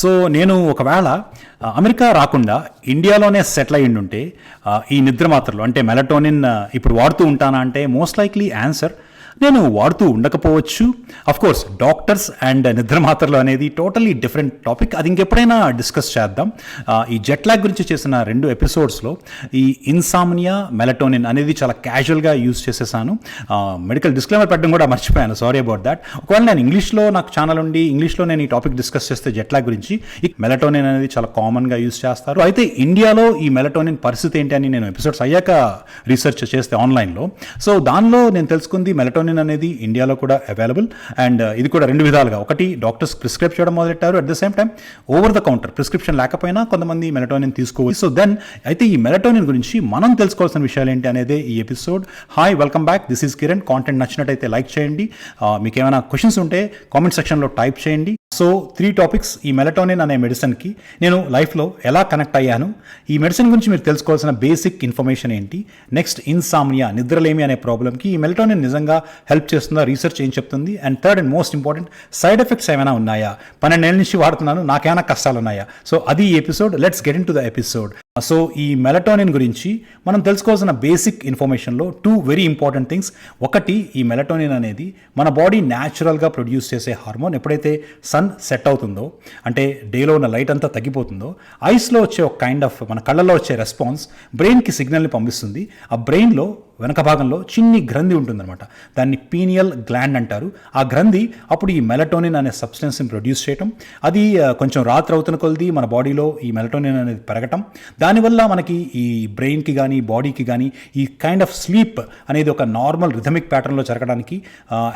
So నేను ఒకవేళ America రాకుండా ఇండియాలోనే సెటిల్ అయ్యి ఉంటే ఈ నిద్ర మాత్రలు అంటే మెలటోనిన్ ఇప్పుడు వాడుతూ ఉంటానా అంటే మోస్ట్ లైక్లీ ఆన్సర్ నేను వాడుతూ ఉండకపోవచ్చు. కోర్స్ డాక్టర్స్ అండ్ నిద్ర మాత్రలు అనేది టోటలీ డిఫరెంట్ టాపిక్ అది ఇంకెప్పుడైనా డిస్కస్ చేద్దాం. ఈ జెట్ లాగ్ గురించి చేసిన రెండు ఎపిసోడ్స్లో ఈ ఇన్సామ్నియా మెలటోనిన్ అనేది చాలా క్యాజువల్గా యూజ్ చేసేసాను. మెడికల్ డిస్క్లైమర్ పెట్టడం కూడా మర్చిపోయాను. సారీ అబౌట్ దాట్ ఒకవేళ నేను ఇంగ్లీష్లో నాకు ఛానల్ ఉండి ఇంగ్లీష్లో నేను ఈ టాపిక్ డిస్కస్ చేస్తే జెట్ లాగ్ గురించి ఈ మెలటోనిన్ అనేది చాలా కామన్గా యూజ్ చేస్తారు. అయితే ఇండియాలో ఈ మెలటోనిన్ పరిస్థితి ఏంటి అని నేను ఎపిసోడ్స్ అయ్యాక రీసెర్చ్ చేస్తే ఆన్లైన్లో సో దానిలో నేను తెలుసుకుంది మెలటోనిన్ అనేది ఇండియాలో కూడా అవైలబుల్. అండ్ ఇది కూడా రెండు విధాలుగా. ఒకటి డాక్టర్స్ ప్రిస్క్రైబ్ చేయడం మొదలెట్టారు. At the same time over the counter prescription లేకపోయినా కొంతమంది మెలటోనిన్ తీసుకోవచ్చు. సో దెన్ అయితే ఈ మెలటోనిన్ గురించి మనం తెలుసుకోవాల్సిన విషయాలు ఏంటి అనేది ఈ episode. Hi welcome back this is Kiran content నచ్చినట్టయితే లైక్ చేయండి. మీకు ఏమైనా క్వశ్చన్స్ ఉంటే కామెంట్ సెక్షన్లో టైప్ చేయండి. సో త్రీ టాపిక్స్ ఈ మెలటోనిన్ అనే మెడిసిన్కి నేను లైఫ్లో ఎలా కనెక్ట్ అయ్యాను? ఈ మెడిసిన్ గురించి మీరు తెలుసుకోవాల్సిన బేసిక్ ఇన్ఫర్మేషన్ ఏంటి? నెక్స్ట్ ఇన్సామ్నియా నిద్రలేమి అనే ప్రాబ్లమ్కి ఈ మెలటోనిన్ నిజంగా హెల్ప్ చేస్తుందా? రీసెర్చ్ ఏం చెప్తుంది? And third and most important side effects ఏమైనా ఉన్నాయా? పన్నెండేళ్ళ నుంచి వాడుతున్నాను నాకేమైనా కష్టాలు ఉన్నాయా సో అది ఈ episode let's get into the episode so ఈ మెలటోనిన్ గురించి మనం తెలుసుకోవాల్సిన బేసిక్ ఇన్ఫర్మేషన్లో టూ వెరీ ఇంపార్టెంట్ థింగ్స్ ఒకటి ఈ మెలటోనిన్ అనేది మన బాడీ న్యాచురల్గా ప్రొడ్యూస్ చేసే హార్మోన్ ఎప్పుడైతే సన్ సెట్ అవుతుందో అంటే డేలో ఉన్న లైట్ అంతా తగ్గిపోతుందో ఐస్లో వచ్చే ఒక కైండ్ ఆఫ్ మన కళ్ళలో వచ్చే రెస్పాన్స్ బ్రెయిన్కి సిగ్నల్ని పంపిస్తుంది. ఆ బ్రెయిన్లో వెనక భాగంలో చిన్ని గ్రంథి ఉంటుందన్నమాట. దాన్ని పీనియల్ గ్లాండ్ అంటారు. ఆ గ్రంథి అప్పుడు ఈ మెలటోనిన్ అనే సబ్స్టెన్స్ని ప్రొడ్యూస్ చేయటం అది కొంచెం రాత్రి అవుతున్న కొలది మన బాడీలో ఈ మెలటోనిన్ అనేది పెరగటం. దానివల్ల మనకి ఈ బ్రెయిన్కి కానీ బాడీకి కానీ ఈ కైండ్ ఆఫ్ స్లీప్ అనేది ఒక నార్మల్ రిథమిక్ ప్యాటర్న్లో జరగడానికి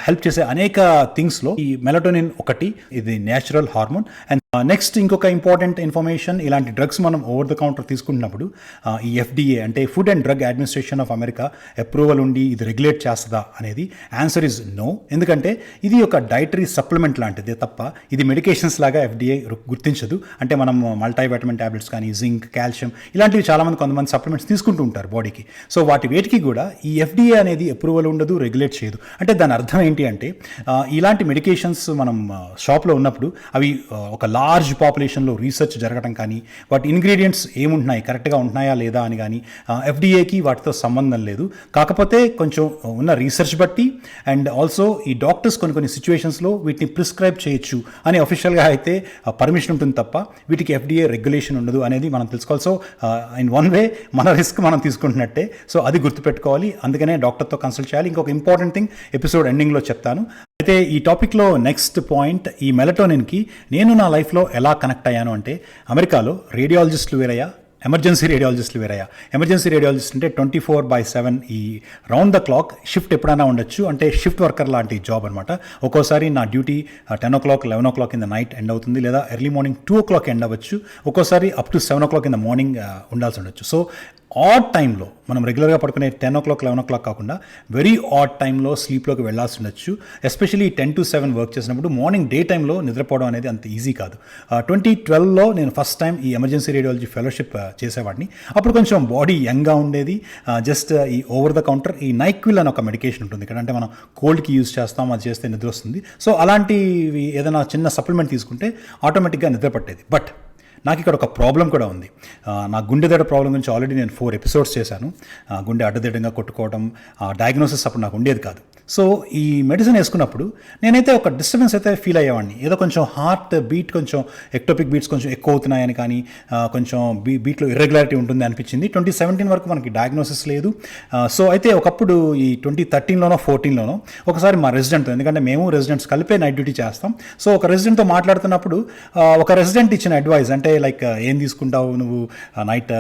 హెల్ప్ చేసే అనేక థింగ్స్లో ఈ మెలటోనిన్ ఒకటి ఇది natural hormone and Uh, next ఇంకొక ఇంపార్టెంట్ ఇన్ఫర్మేషన్ ఇలాంటి డ్రగ్స్ మనం ఓవర్ ద కౌంటర్ తీసుకుంటున్నప్పుడు uh, ఈ ఎఫ్డిఏ అంటే food and drug administration of America approval ఉండి ఇది రెగ్యులేట్ చేస్తుందా అనేది ఆన్సర్ ఇస్ నో ఎందుకంటే ఇది ఒక డైటరీ సప్లిమెంట్ లాంటిదే తప్ప ఇది మెడికేషన్స్ లాగా ఎఫ్డిఏ గుర్తించదు. అంటే మనం మల్టీవైటమిన్ టాబ్లెట్స్ కానీ జింక్ కాల్షియం ఇలాంటివి చాలామంది కొంతమంది సప్లిమెంట్స్ తీసుకుంటూ ఉంటారు బాడీకి సో వాటి వేటికి కూడా ఈ ఎఫ్డిఏ అనేది అప్రూవల్ ఉండదు రెగ్యులేట్ చేయదు. అంటే దాని అర్థం ఏంటి అంటే uh, ఇలాంటి మెడికేషన్స్ మనం షాప్లో ఉన్నప్పుడు అవి ఒక లా లార్జ్ పాపులేషన్లో రీసెర్చ్ జరగడం కానీ వాటి ఇంగ్రీడియంట్స్ ఏముంటున్నాయి? కరెక్ట్గా ఉంటున్నాయా లేదా అని కానీ ఎఫ్డిఏకి వాటితో సంబంధం లేదు. కాకపోతే కొంచెం ఉన్న రీసెర్చ్ బట్టి అండ్ ఆల్సో ఈ డాక్టర్స్ కొన్ని కొన్ని సిచ్యువేషన్స్లో వీటిని ప్రిస్క్రైబ్ చేయొచ్చు అని అఫీషియల్గా అయితే పర్మిషన్ ఉంటుంది తప్ప వీటికి ఎఫ్డిఏ రెగ్యులేషన్ ఉండదు అనేది మనం తెలుసుకోవాలి. సో ఇన్ వన్ వే మన రిస్క్ మనం తీసుకుంటున్నట్టే. సో అది గుర్తుపెట్టుకోవాలి. అందుకనే డాక్టర్తో కన్సల్ట్ చేయాలి. ఇంకొక ఇంపార్టెంట్ థింగ్ ఎపిసోడ్ ఎండింగ్లో చెప్తాను. అయితే ఈ టాపిక్లో నెక్స్ట్ పాయింట్ ఈ మెలటోనిన్కి నేను నా లైఫ్లో ఎలా కనెక్ట్ అయ్యాను అంటే అమెరికాలో రేడియాలజిస్టులు వేరయ్యా ఎమర్జెన్సీ రేడియాలజిస్టులు వేరయ్యా. ఎమర్జెన్సీ రేడియాలజిస్ట్ అంటే ట్వంటీ ఫోర్ బై సెవెన్ ఈ రౌండ్ ద క్లాక్ షిఫ్ట్ ఎప్పుడైనా ఉండొచ్చు అంటే షిఫ్ట్ వర్కర్ లాంటి జాబ్ అనమాట ఒక్కోసారి నా duty ten o'clock eleven o'clock in the night end అవుతుంది లేదా early morning two o'clock end అవ్వచ్చు. ఒక్కోసారి up to seven o'clock in the morning ఉండాల్సి ఉండొచ్చు. సో ఆడ్ టైంలో మనం రెగ్యులర్గా పడుకునే ten o'clock eleven o'clock కాకుండా వెరీ ఆడ్ టైంలో స్లీప్లోకి వెళ్ళాల్సి ఉండొచ్చు. Especially ten to seven work చేసినప్పుడు మార్నింగ్ డే టైంలో నిద్రపోవడం అనేది అంత ఈజీ కాదు. ట్వంటీ ట్వెల్వ్లో నేను ఫస్ట్ టైం ఈ ఎమర్జెన్సీ రేడియాలజీ ఫెలోషిప్ చేసేవాడిని. అప్పుడు కొంచెం బాడీ యంగ్గా ఉండేది. జస్ట్ ఈ ఓవర్ ద కౌంటర్ ఈ నైక్విల్ అని ఒక మెడికేషన్ ఉంటుంది. ఇక్కడ అంటే మనం కోల్డ్కి యూజ్ చేస్తాం అది చేస్తే నిద్ర వస్తుంది. సో అలాంటివి ఏదైనా చిన్న సప్లిమెంట్ తీసుకుంటే ఆటోమేటిక్గా నిద్ర పట్టేది. బట్ నాకు ఇక్కడ ఒక ప్రాబ్లం కూడా ఉంది. నా గుండె దడ ప్రాబ్లం గురించి ఆల్రెడీ నేను ఫోర్ ఎపిసోడ్స్ చేశాను. గుండె అడ్డదిడ్డంగా కొట్టుకోవడం డయాగ్నోసిస్ అప్పుడు నాకు ఉండేది కాదు. సో ఈ మెడిసిన్ వేసుకున్నప్పుడు నేనైతే ఒక డిస్టర్బెన్స్ అయితే ఫీల్ అయ్యేవాడిని. ఏదో కొంచెం హార్ట్ బీట్ కొంచెం ఎక్టోపిక్ బీట్స్ కొంచెం ఎక్కువ అవుతున్నాయని కానీ కొంచెం బీ బీట్లో ఇర్రెగ్యులారిటీ ఉంటుంది అనిపించింది. ట్వంటీ సెవెంటీన్ వరకు మనకి డయాగ్నోసిస్ లేదు. సో అయితే ఒకప్పుడు ఈ ట్వంటీ థర్టీన్లోనో ఫోర్టీన్లోనో ఒకసారి మా రెసిడెంట్తో ఎందుకంటే మేము రెసిడెంట్స్ కలిపే నైట్ డ్యూటీ చేస్తాం. సో ఒక రెసిడెంట్తో మాట్లాడుతున్నప్పుడు ఒక రెసిడెంట్ ఇచ్చిన అడ్వైస్ అంటే లైక్ ఏం తీసుకుంటావు నువ్వు నైట్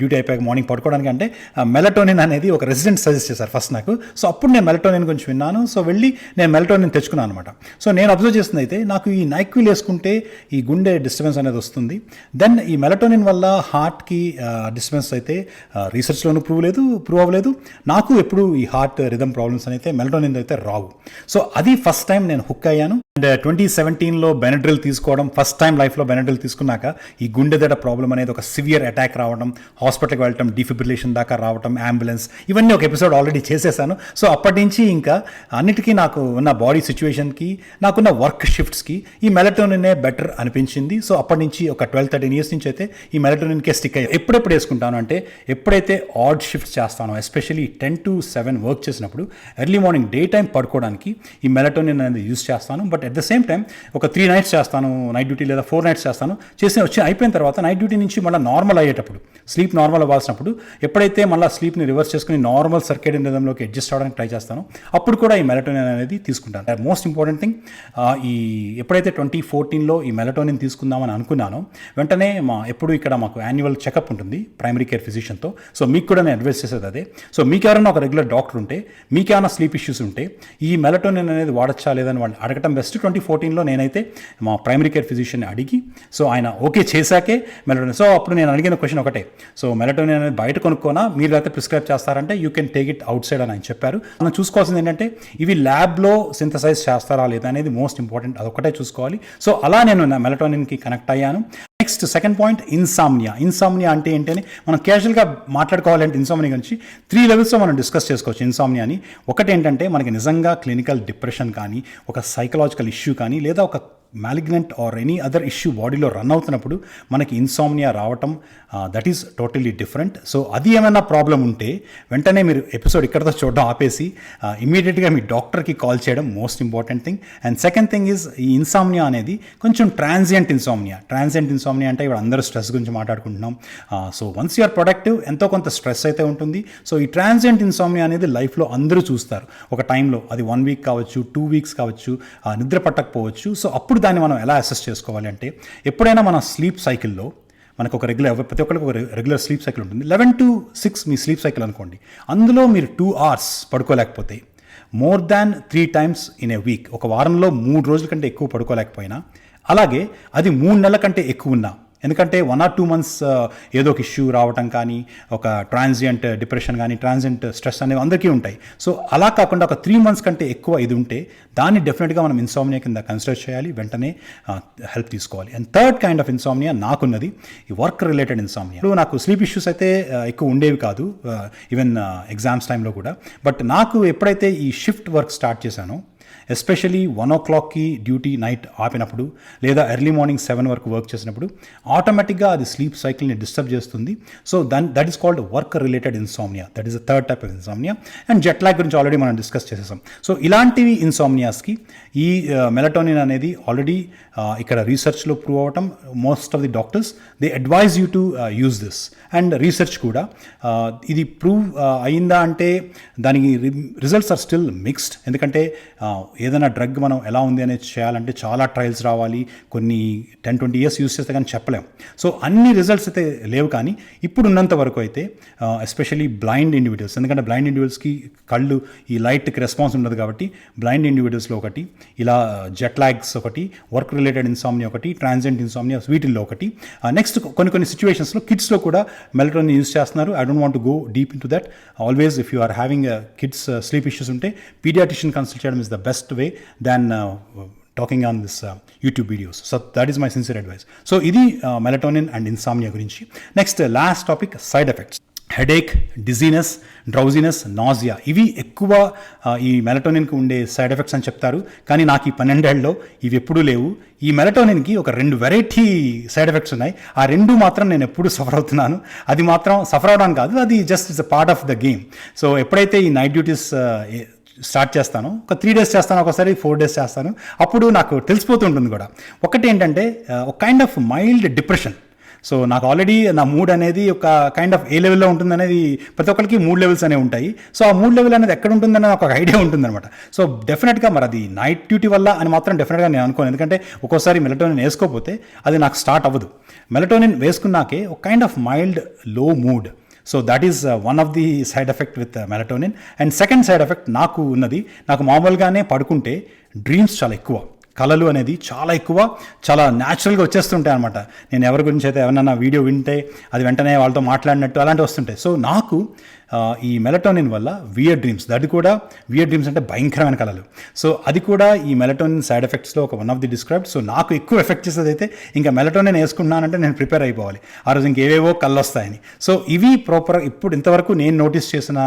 డ్యూటీ అయిపోయాక మార్నింగ్ పడుకోవడానికి? అంటే మెలటోనిన్ అనేది ఒక రెసిడెంట్ సజెస్ట్ చేశారు ఫస్ట్ నాకు. సో అప్పుడు నేను మెలటోనిన్ కొంచెం గురించి విన్నాను. సో వెళ్ళి నేను మెల్టోనిన్ తెచ్చుకున్నాను అనమాట సో నేను అబ్జర్వ్ చేస్తుంది అయితే నాకు ఈ నైక్విల్ వేసుకుంటే ఈ గుండె డిస్టర్బెన్స్ అనేది వస్తుంది. దెన్ ఈ మెలటోనిన్ వల్ల హార్ట్కి డిస్టర్బెన్స్ అయితే రీసెర్చ్లోనూ ప్రూవ్ లేదు ప్రూవ్ అవ్వలేదు. నాకు ఎప్పుడు ఈ హార్ట్ రిధమ్ ప్రాబ్లమ్స్ అయితే మెలటోనిన్ అయితే రావు. సో అది ఫస్ట్ టైం నేను హుక్ అయ్యాను. అండ్ ట్వంటీ సెవెంటీన్లో బెనడ్రిల్ తీసుకోవడం ఫస్ట్ టైం లైఫ్లో బెనడ్రిల్ తీసుకున్నాక ఈ గుండె దడ ప్రాబ్లం అనేది ఒక సివియర్ అటాక్ రావడం హాస్పిటల్కి వెళ్ళటం డిఫిబ్రిలేషన్ దాకా రావడం అంబులెన్స్ ఇవన్నీ ఒక ఎపిసోడ్ ఆల్రెడీ చేసేసాను. సో అప్పటి నుంచి ఇంకా అన్నిటికీ నాకు ఉన్న బాడీ సిచ్యువేషన్కి నాకున్న వర్క్ షిఫ్ట్స్కి ఈ మెలటోనినే బెటర్ అనిపించింది. సో అప్పటి నుంచి ఒక ట్వెల్వ్ థర్టీన్ ఇయర్స్ నుంచి అయితే ఈ మెలటోనిన్కే స్టిక్ అయ్యి. ఎప్పుడెప్పుడు వేసుకుంటాను అంటే ఎప్పుడైతే ఆడ్ షిఫ్ట్ చేస్తానో especially ten to seven work చేసినప్పుడు ఎర్లీ మార్నింగ్ డే టైం పడుకోవడానికి ఈ మెలటోనిన్ అనేది యూస్ చేస్తాను. But at the same time ఒక త్రీ నైట్స్ చేస్తాను నైట్ డ్యూటీ లేదా ఫోర్ నైట్స్ చేస్తాను. చేసి వచ్చి అయిపోయిన తర్వాత నైట్ డ్యూటీ నుంచి మళ్ళీ నార్మల్ అయ్యేటప్పుడు స్లీప్ నార్మల్ అవ్వాల్సినప్పుడు ఎప్పుడైతే మళ్ళీ స్లీప్ని రివర్స్ చేసుకుని నార్మల్ సర్కేడియన్ రిధంలోకి అడ్జస్ట్ అవడానికి ట్రై చేస్తాను అప్పుడు కూడా ఈ మెలటోనిన్ అనేది తీసుకుంటాను. మోస్ట్ ఇంపార్టెంట్ థింగ్ ఈ ఎప్పుడైతే ట్వంటీ ఫోర్టీన్లో ఈ మెలటోనిన్ తీసుకుందామని అనుకున్నానో వెంటనే మా ఎప్పుడు ఇక్కడ మాకు యాన్యువల్ చెకప్ ఉంటుంది ప్రైమరీ కేర్ ఫిజిషియన్తో సో మీకు కూడా నేను అడ్వైస్ చేసేది అదే. సో మీకు ఎవరైనా ఒక రెగ్యులర్ డాక్టర్ ఉంటే మీకేమైనా స్లీప్ ఇష్యూస్ ఉంటే ఈ మెలటోనిన్ అనేది వాడచ్చా లేదని వాళ్ళు అడగటం బెస్ట్ ట్వంటీ ఫోర్టీన్లో నేనైతే మా ప్రైమరీ కేర్ ఫిజిషియన్ అడిగి సో ఆయన ఓకే చేశాకే మెలటోనిన్. సో అప్పుడు నేను అడిగిన క్వశ్చన్ ఒకటే. సో మెలటోనిన్ అనేది బయట కొనుక్కోనా? మీరు అయితే ప్రిస్క్రైబ్ చేస్తారంటే you can take it outside అని ఆయన చెప్పారు. మనం చూసుకోవాల్సింది ఏంటంటే ఇవి ల్యాబ్లో సింథసైజ్ చేస్తారా లేదా అనేది మోస్ట్ ఇంపార్టెంట్. అదొకటే చూసుకోవాలి. సో అలా నేను నా మెలటోనిన్కి కనెక్ట్ అయ్యాను. Next second point insomnia insomnia అంటే ఏంటని మనం క్యాజువల్గా మాట్లాడుకోవాలంటే ఇన్సామ్నియా గురించి త్రీ లెవెల్స్లో మనం డిస్కస్ చేసుకోవచ్చు ఇన్సామ్నియాని ఒకటి ఏంటంటే మనకి నిజంగా క్లినికల్ డిప్రెషన్ కానీ ఒక సైకలాజికల్ ఇష్యూ కానీ లేదా ఒక malignant or any other issue బాడీలో రన్ అవుతున్నప్పుడు మనకి ఇన్సామ్నియా రావటం that is totally different so అది ఏమైనా ప్రాబ్లం ఉంటే వెంటనే మీరు ఎపిసోడ్ ఇక్కడతో చూడడం ఆపేసి ఇమీడియట్గా మీ డాక్టర్కి కాల్ చేయడం most important thing and second thing is ఈ ఇన్సామ్నియా అనేది కొంచెం ట్రాన్సియంట్ ఇన్సామ్నియా ట్రాన్సియంట్ ఇన్సామ్నియా అంటే ఇప్పుడు అందరూ స్ట్రెస్ గురించి మాట్లాడుకుంటున్నాం. సో వన్స్ యూఆర్ ప్రొడక్టివ్ ఎంతో కొంత స్ట్రెస్ అయితే ఉంటుంది. సో ఈ ట్రాన్సియంట్ ఇన్సామ్నియా అనేది లైఫ్లో అందరూ చూస్తారు. ఒక టైంలో అది వన్ వీక్ కావచ్చు టూ వీక్స్ కావచ్చు నిద్ర పట్టకపోవచ్చు. సో అప్పుడు దాన్ని మనం ఎలా అసెస్ చేసుకోవాలి అంటే ఎప్పుడైనా మన స్లీప్ సైకిల్లో మనకు ఒక రెగ్యులర్ ప్రతి ఒక్కరికి ఒక రెగ్యులర్ స్లీప్ సైకిల్ ఉంటుంది. లెవెన్ టు సిక్స్ మీ స్లీప్ సైకిల్ అనుకోండి. అందులో మీరు two hours పడుకోలేకపోతే more than three times in a week ఒక వారంలో మూడు రోజుల కంటే ఎక్కువ పడుకోలేకపోయినా అలాగే అది మూడు నెలల కంటే ఎక్కువ ఉన్నా ఎందుకంటే వన్ ఆర్ టూ మంత్స్ ఏదో ఒక ఇష్యూ రావటం కానీ ఒక ట్రాన్సియంట్ డిప్రెషన్ uh, కానీ ట్రాన్సియంట్ స్ట్రెస్ uh, అనేవి అందరికీ ఉంటాయి. సో అలా కాకుండా ఒక త్రీ మంత్స్ కంటే ఎక్కువ ఇది ఉంటే దాన్ని డెఫినెట్గా మనం ఇన్సామ్నియా కింద కన్సిడర్ చేయాలి వెంటనే uh, హెల్ప్ తీసుకోవాలి. And third kind of insomnia నాకున్నది ఈ వర్క్ రిలేటెడ్ ఇన్సామ్నియా ఇప్పుడు నాకు స్లీప్ ఇష్యూస్ అయితే ఎక్కువ ఉండేవి కాదు ఈవెన్ ఎగ్జామ్స్ టైంలో కూడా. బట్ నాకు ఎప్పుడైతే ఈ షిఫ్ట్ వర్క్ స్టార్ట్ చేశానో ఎస్పెషలీ వన్ ఓ క్లాక్కి డ్యూటీ నైట్ ఆపినప్పుడు లేదా ఎర్లీ మార్నింగ్ సెవెన్ వరకు వర్క్ చేసినప్పుడు ఆటోమేటిక్గా అది స్లీప్ సైకిల్ని డిస్టర్బ్ చేస్తుంది. So then that is called work related insomnia. That is the third type of insomnia. And jet lag గురించి ఆల్రెడీ మనం డిస్కస్ చేసేసాం. సో ఇలాంటివి ఇన్సామ్నియాస్కి ఈ మెలటోనిన్ అనేది ఆల్రెడీ ఇక్కడ రీసెర్చ్లో ప్రూవ్ అవటం most of the doctors they advise you to use this. And research కూడా ఇది ప్రూవ్ అయిందా అంటే దానికి రిజల్ట్స్ ఆర్ స్టిల్ మిక్స్డ్. ఎందుకంటే ఏదైనా డ్రగ్ మనం ఎలా ఉంది అనేది చేయాలంటే చాలా ట్రయల్స్ రావాలి కొన్ని టెన్ ట్వంటీ ఇయర్స్ యూస్ చేస్తే కానీ చెప్పలేం. సో అన్ని రిజల్ట్స్ అయితే లేవు కానీ ఇప్పుడు ఉన్నంత వరకు అయితే ఎస్పెషలీ బ్లైండ్ ఇండివిజువల్స్ ఎందుకంటే బ్లైండ్ ఇండివిజువల్స్కి కళ్ళు ఈ లైట్కి రెస్పాన్స్ ఉండదు కాబట్టి బ్లైండ్ ఇండివిజువల్స్లో ఒకటి ఇలా జెట్ లాగ్స్ ఒకటి వర్క్ రిలేటెడ్ ఇన్సామ్ని ఒకటి ట్రాన్సెంట్ ఇన్సామ్ని వీటిల్లో ఒకటి. నెక్స్ట్ కొన్ని కొన్ని సిచ్యువేషన్స్లో కిడ్స్లో కూడా మెలటోని యూస్ చేస్తున్నారు. I don't want go deep into that always if you are having kids sleep issues ఉంటే పీడియాటిషియన్ కన్సల్ట్ చేయడం is the best way than talking on this YouTube videos so that is my sincere advice so ఇది melatonin and insomnia గురించి. Next last topic side effects headache dizziness drowsiness nausea ఇవి ఎక్కువ uh, ఈ మెలటోనిన్కి ఉండే side effects అని చెప్తారు. కానీ నాకు ఈ పన్నెండేళ్ళలో ఇవి ఎప్పుడూ లేవు. ఈ మెలటోనిన్కి ఒక రెండు వెరైటీ సైడ్ ఎఫెక్ట్స్ ఉన్నాయి. ఆ రెండు మాత్రం నేను ఎప్పుడు సఫర్ అవుతున్నాను. అది మాత్రం సఫర్ అవడం కాదు. అది just it's a part of the game so ఎప్పుడైతే ఈ నైట్ డ్యూటీస్ స్టార్ట్ చేస్తాను. ఒక త్రీ డేస్ చేస్తాను ఒకసారి ఫోర్ డేస్ చేస్తాను. అప్పుడు నాకు తెలిసిపోతుంటుంది కూడా. ఒకటి ఏంటంటే ఒక kind of mild depression so నాకు ఆల్రెడీ నా మూడ్ అనేది ఒక కైండ్ ఆఫ్ ఏ లెవెల్లో ఉంటుంది అనేది ప్రతి ఒక్కరికి మూడ్ లెవెల్స్ అనేవి ఉంటాయి. సో ఆ మూడ్ లెవెల్ అనేది ఎక్కడ ఉంటుందని నాకు ఒక ఐడియా ఉంటుందన్నమాట. సో డెఫినెట్గా మరి అది నైట్ డ్యూటీ వల్ల అని మాత్రం డెఫినెట్గా నేను అనుకోను. ఎందుకంటే ఒక్కోసారి మెలటోనిన్ వేసుకోకపోతే అది నాకు స్టార్ట్ అవ్వదు. మెలటోనిన్ వేసుకున్నాకే ఒక kind of మైల్డ్లో mood so that is one of the side effect with melatonin and second side effect నాకు ఉన్నది నాకు మామూలుగానే పడుకుంటే డ్రీమ్స్ చాలా ఎక్కువ. కళలు అనేది చాలా ఎక్కువ చాలా న్యాచురల్గా వచ్చేస్తుంటాయి అనమాట నేను ఎవరి గురించి అయితే ఎవరన్నా వీడియో వింటే అది వెంటనే వాళ్ళతో మాట్లాడినట్టు అలాంటివి వస్తుంటాయి. సో నాకు ఈ మెలటోనిన్ వల్ల వియర్ డ్రీమ్స్ అది కూడా వియర్ డ్రీమ్స్ అంటే భయంకరమైన కళలు. సో అది కూడా ఈ మెలటోనిన్ సైడ్ ఎఫెక్ట్స్లో ఒక one of the described so నాకు ఎక్కువ ఎఫెక్ట్ చేసేది అయితే ఇంకా మెలటోనిన్ వేసుకున్నానంటే నేను ప్రిపేర్ అయిపోవాలి. ఆ రోజు ఇంకేవేవో కళ్ళు వస్తాయని సో ఇవి ప్రాపర్ ఇప్పుడు ఇంతవరకు నేను నోటీస్ చేసిన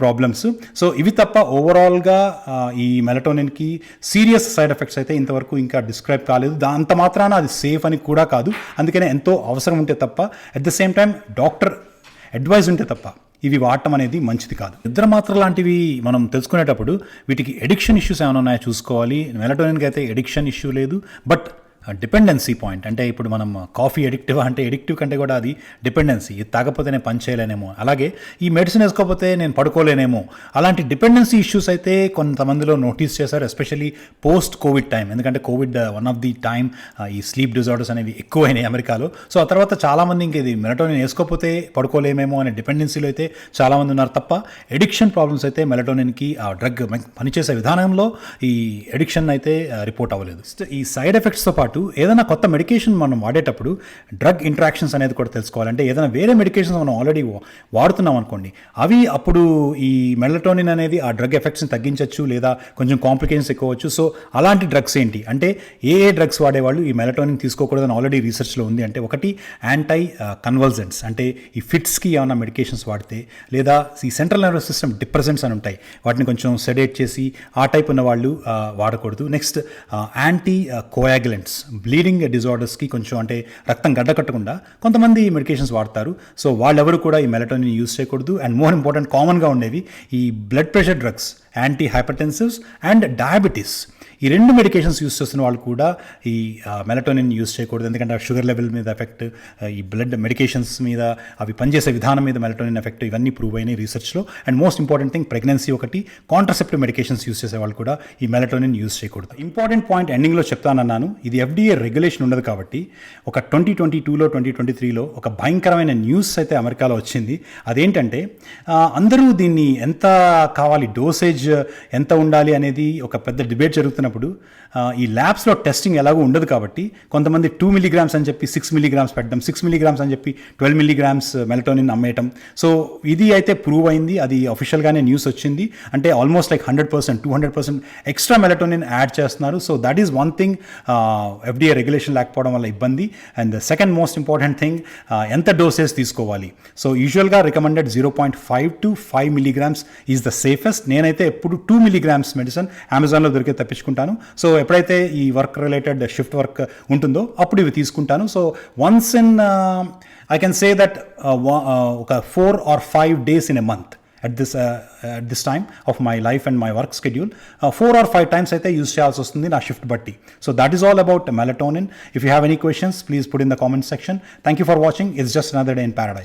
ప్రాబ్లమ్స్ సో ఇవి తప్ప ఓవరాల్గా ఈ మెలటోనిన్కి సీరియస్ సైడ్ ఎఫెక్ట్స్ అయితే ఇంతవరకు ఇంకా డిస్క్రైబ్ కాలేదు. దాంత మాత్రాన అది సేఫ్ అని కూడా కాదు. అందుకనే ఎంతో అవసరం ఉంటే తప్ప at the same time doctor advise ఉంటే తప్ప ఇవి వాడటం అనేది మంచిది కాదు. నిద్ర మాత్ర లాంటివి మనం తెలుసుకునేటప్పుడు వీటికి ఎడిక్షన్ ఇష్యూస్ ఏమైనా ఉన్నాయో చూసుకోవాలి. మెలటోనిన్కి అయితే ఎడిక్షన్ ఇష్యూ లేదు. బట్ డిపెండెన్సీ పాయింట్ అంటే ఇప్పుడు మనం కాఫీ ఎడిక్టివ్ అంటే ఎడిక్టివ్ కంటే కూడా అది డిపెండెన్సీ ఇది తాగకపోతే నేను పని చేయలేనేమో. అలాగే ఈ మెడిసిన్ వేసుకోకపోతే నేను పడుకోలేనేమో. అలాంటి డిపెండెన్సీ ఇష్యూస్ అయితే కొంతమందిలో నోటీస్ చేశారు ఎస్పెషల్లీ పోస్ట్ కోవిడ్ టైం ఎందుకంటే covid one of the time ఈ స్లీప్ డిజార్డర్స్ అనేవి ఎక్కువైనాయి అమెరికాలో. సో ఆ తర్వాత చాలామంది ఇంక ఇది మెలటోనిన్ వేసుకోకపోతే పడుకోలేమేమో అనే డిపెండెన్సీలో అయితే చాలామంది ఉన్నారు తప్ప ఎడిక్షన్ ప్రాబ్లమ్స్ అయితే మెలటోనిన్కి ఆ డ్రగ్ పనిచేసే విధానంలో ఈ ఎడిక్షన్ అయితే uh, రిపోర్ట్ అవ్వలేదు. ఈ సైడ్ ఎఫెక్ట్స్తో పాటు ఏదైనా కొత్త మెడికేషన్ మనం వాడేటప్పుడు డ్రగ్ ఇంట్రాక్షన్స్ అనేది కూడా తెలుసుకోవాలంటే ఏదైనా వేరే మెడికేషన్స్ మనం ఆల్రెడీ వాడుతున్నాం అనుకోండి అవి అప్పుడు ఈ మెలటోనిన్ అనేది ఆ డ్రగ్ ఎఫెక్ట్స్ని తగ్గించవచ్చు లేదా కొంచెం కాంప్లికేషన్స్ ఎక్కువచ్చు సో అలాంటి డ్రగ్స్ ఏంటి? అంటే ఏ ఏ డ్రగ్స్ వాడేవాళ్ళు ఈ మెలటోనిన్ తీసుకోకూడదని ఆల్రెడీ రీసెర్చ్లో ఉంది. అంటే ఒకటి యాంటై కన్వల్జెంట్స్ అంటే ఈ ఫిట్స్కి ఏమైనా మెడికేషన్స్ వాడితే లేదా ఈ సెంట్రల్ నర్వస్ సిస్టమ్ డిప్రెసెంట్స్ అని ఉంటాయి. వాటిని కొంచెం సెడేట్ చేసి ఆ టైప్ ఉన్న వాళ్ళు వాడకూడదు. నెక్స్ట్ యాంటీ కోయాగులెంట్స్ బ్లీడింగ్ డిజార్డర్స్కి కొంచెం అంటే రక్తం గడ్డకట్టకుండా కొంతమంది మెడికేషన్స్ వాడతారు. సో వాళ్ళెవరు కూడా ఈ మెలటోనిన్ యూస్ చేయకూడదు. అండ్ మోర్ ఇంపార్టెంట్ కామన్గా ఉండేవి ఈ blood pressure drugs antihypertensives and diabetes. ఈ రెండు మెడికేషన్స్ యూస్ చేస్తున్న వాళ్ళు కూడా ఈ మెలటోనిన్ యూస్ చేయకూడదు. ఎందుకంటే ఆ షుగర్ లెవెల్ మీద ఎఫెక్ట్ ఈ బ్లడ్ మెడికేషన్స్ మీద అవి పనిచేసే విధానం మీద మెలటోనిన్ ఎఫెక్ట్ ఇవన్నీ ప్రూవ్ అయినాయి రీసెర్చ్లో and most important thing pregnancy ఒకటి కాంట్రసెప్టివ్ మెడికేషన్స్ యూస్ చేసే వాళ్ళు కూడా ఈ మెలటోనిన్ యూస్ చేయకూడదు. ఇంపార్టెంట్ పాయింట్ ఎండింగ్లో చెప్తానన్నాను. ఇది ఎఫ్డీఏ రెగ్యులేషన్ ఉండదు కాబట్టి ఒక ట్వంటీ ట్వంటీ టూలో ట్వంటీ ట్వంటీ త్రీలో ఒక భయంకరమైన న్యూస్ అయితే అమెరికాలో వచ్చింది. అదేంటంటే అందరూ దీన్ని ఎంత కావాలి డోసేజ్ ఎంత ఉండాలి అనేది ఒక పెద్ద డిబేట్ జరుగుతున్న ఆ, ఈ ల్యాబ్స్లో టెస్టింగ్ ఎలాగో ఉండదు కాబట్టి కొంతమంది టూ మిలీగ్రామ్స్ అని చెప్పి సిక్స్ మిలీగ్రామ్స్ పెట్టడం సిక్స్ మిలీగ్రామ్స్ అని చెప్పి ట్వెల్వ్ మిలీగ్రామ్స్ మెలటోనిన్ అమ్మేయటం. సో ఇది అయితే ప్రూవ్ అయింది అది అఫీషియల్గానే న్యూస్ వచ్చింది. అంటే almost like hundred percent two hundred percent extra melatonin add చేస్తున్నారు. So that is one thing FDA regulation లేకపోవడం వల్ల ఇబ్బంది. And second most important thing ఎంత డోసెస్ తీసుకోవాలి? సో యూజువల్గా recommended zero point five to five milligrams is the safest నేనైతే ఎప్పుడు two milligrams medicine అమెజాన్లో దొరికే తప్పించుకుంటాను. తీసుకుంటాను. సో ఎప్పుడైతే ఈ వర్క్ రిలేటెడ్ షిఫ్ట్ వర్క్ ఉంటుందో అప్పుడు ఇవి తీసుకుంటాను. So once in I can say that ఒక four or five days in a month at this uh, at this time of my life and my work schedule. Uh, four or five times అయితే use చేయాల్సి వస్తుంది నా shift బట్టి. So that is all about melatonin if you have any questions please put in the comment section thank you for watching it's just another day in paradise